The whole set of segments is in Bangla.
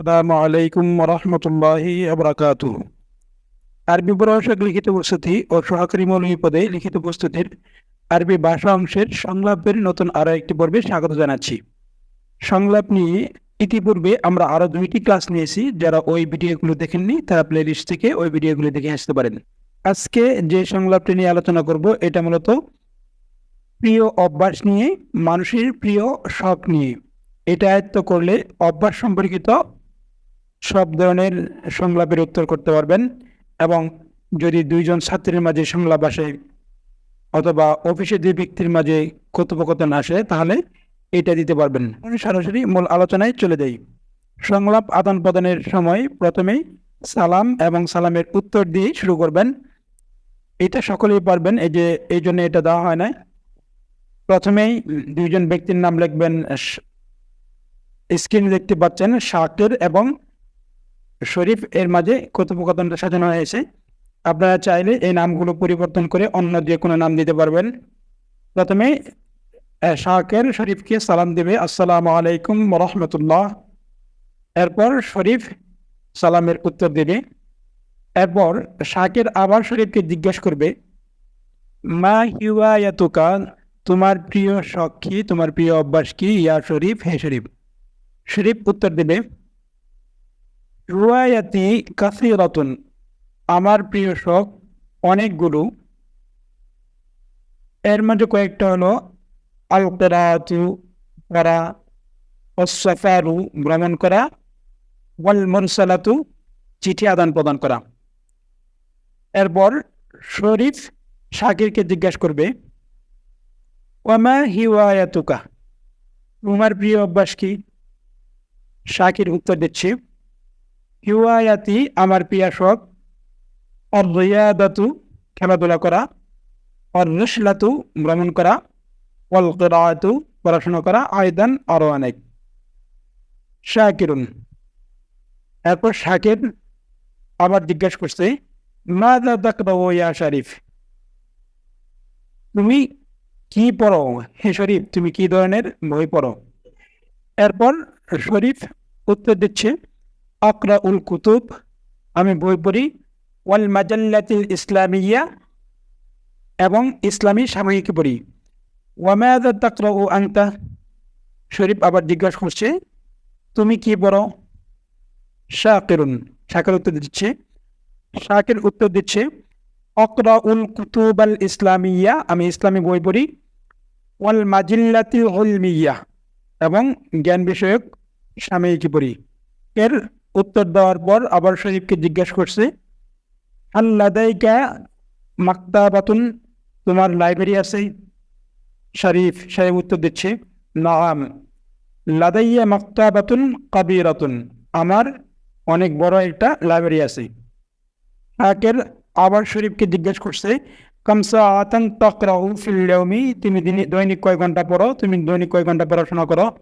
আসসালামু আলাইকুম রহমতুল্লাহি আবরাকাতু আরবি প্রভাষক লিখিত উপস্থিতি ও সহকারী মৌলভী পদে লিখিত উপস্থিতির আরবি ভাষা অংশের সংলাপের নতুন আরও একটি পর্বে স্বাগত জানাচ্ছি। সংলাপ নিয়ে ইতিপূর্বে আমরা আরও দুইটি ক্লাস নিয়েছি, যারা ওই ভিডিওগুলো দেখেননি, তারা প্লেলিস্ট থেকে ওই ভিডিওগুলো দেখে আসতে পারেন। আজকে যে সংলাপটি নিয়ে আলোচনা করব, এটা মূলত প্রিয় অভ্যাস নিয়ে, মানুষের প্রিয় শখ নিয়ে। এটা আয়ত্ত করলে অভ্যাস সম্পর্কিত সব ধরনের সংলাপের উত্তর করতে পারবেন এবং যদি দুইজন ছাত্রীর মাঝে সংলাপ আসে অথবা অফিসে দুই ব্যক্তির মাঝে কথোপকথন আসে, তাহলে এটা দিতে পারবেন। সরাসরি মূল আলোচনায় চলে যাই। সংলাপ আদান প্রদানের সময় প্রথমেই সালাম এবং সালামের উত্তর দিয়ে শুরু করবেন। এটা সকলেই পারবেন, এই যে, এই জন্য এটা দেওয়া হয় না। প্রথমেই দুইজন ব্যক্তির নাম লিখবেন স্ক্রিনে দেখতে পাচ্ছেন, শাকের এবং শরীফ এর মাঝে কথোপকথনটা সাজানো হয়েছে। আপনারা চাইলে এই নামগুলো পরিবর্তন করে অন্য যে কোনো নাম দিতে পারবেন। প্রথমে আহ, শাকের শরীফকে সালাম দেবে আসসালামু আলাইকুম রহমতুল্লাহ। এরপর শরীফ সালামের উত্তর দেবে। এরপর শাকের আবার শরীফকে জিজ্ঞাসা করবে মা হিওয়ায়াতুকা তোমার প্রিয় শখ তোমার প্রিয় অভ্যাস কি? ইয়া শরীফ হে শরীফ। শরীফ উত্তর দেবে রুয়ায়াতি কাসিরাতুন, আমার প্রিয় শখ অনেকগুলো। এর মধ্যে কয়েকটা হলো আল করা অসাফারু ভ্রমণ করা ওয়াল মুরসালাতু চিঠি আদান প্রদান করা। এরপর শরীফ শাকিরকে জিজ্ঞাসা করবে ওয়ামা হিওয়ায়াতুকা? তোমার প্রিয় অভ্যাস কি? শাকির উত্তর দিচ্ছে হিওয়ায়াতি আমার প্রিয় শখ অর রিয়াদাতু খেলাধুলা করা অর রসলাতু ভ্রমণ করা অল কেরাতু পড়াশোনা করা আয়দান আরও অনেক। শাকিরুন। এরপর শাকির, আবার জিজ্ঞাসা করছে মাদা তাকরাউ ইয়া শরীফ? তুমি কি পড়ো? হে শরীফ, তুমি কি ধরনের বই পড়ো? এরপর শরীফ উত্তর দিচ্ছে আকরা উল কুতুব আমি বই পড়ি, ওয়াল মাজাল্লাতিল ইসলামিয়া এবং ইসলামী সাময়িক পড়ি। ওয়ামাদা তাকরা ও আংতা শরীফ আবার জিজ্ঞাসা করছে, তুমি কি পড়ো? শাকিরুন, শাকের উত্তর দিচ্ছে, শাকের উত্তর দিচ্ছে অকরা উল কুতুব আল ইসলামিয়া আমি ইসলামী বই পড়ি, ওয়াল মাজিল্লাতি মিয়া এবং জ্ঞান বিষয়ক সাময়িকী পড়ি। এর উত্তর দেওয়ার পর আবার শরীফকে জিজ্ঞাসা করছে আল্লাদাইকা মাক্তাবাতুন? তোমার লাইব্রেরি আছে? শরীফ সাহেব উত্তর দিচ্ছে, নাম, লাদাইয়া মাক্তাবাতুন কাবিরাতুন। আমার অনেক বড় একটা লাইব্রেরি আছে। হাকের আবার শরীফকে জিজ্ঞেস করছে, কামসা আতান তকরাউ ফিল্লাউমি তুমি দিনে দৈনিক কয় ঘণ্টা পড়ো? তুমি দৈনিক কয় ঘণ্টা পড়াশোনা করো?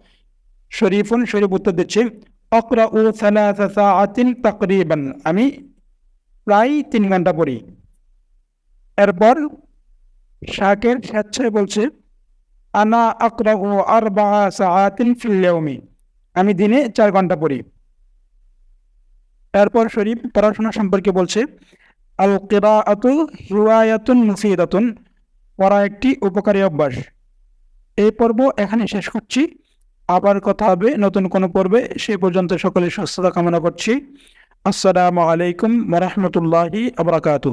শরীফুন শরীফ উত্তর দিচ্ছে অকরা উ সালাসা আতিন তকরিবান আমি প্রায় তিন ঘণ্টা পড়ি। এরপর শাকের স্বেচ্ছায় বলছে, আনা আকরা উ আর বা সাআতিন ফিল্লাউমি আমি দিনে চার ঘণ্টা পড়ি। এরপর শরীফ পড়াশোনা সম্পর্কে বলছে, আল কেরাআতু হিওয়ায়াতুন মুফিদাতুন পড়া একটি উপকারী অভ্যাস। এই পর্ব এখানে শেষ করছি। আবার কথা হবে, নতুন কোনো পর্বে। সে পর্যন্ত সকলে সুস্থতা কামনা করছি। আসসালামু আলাইকুম রহমতুল্লাহি আবরাকাতু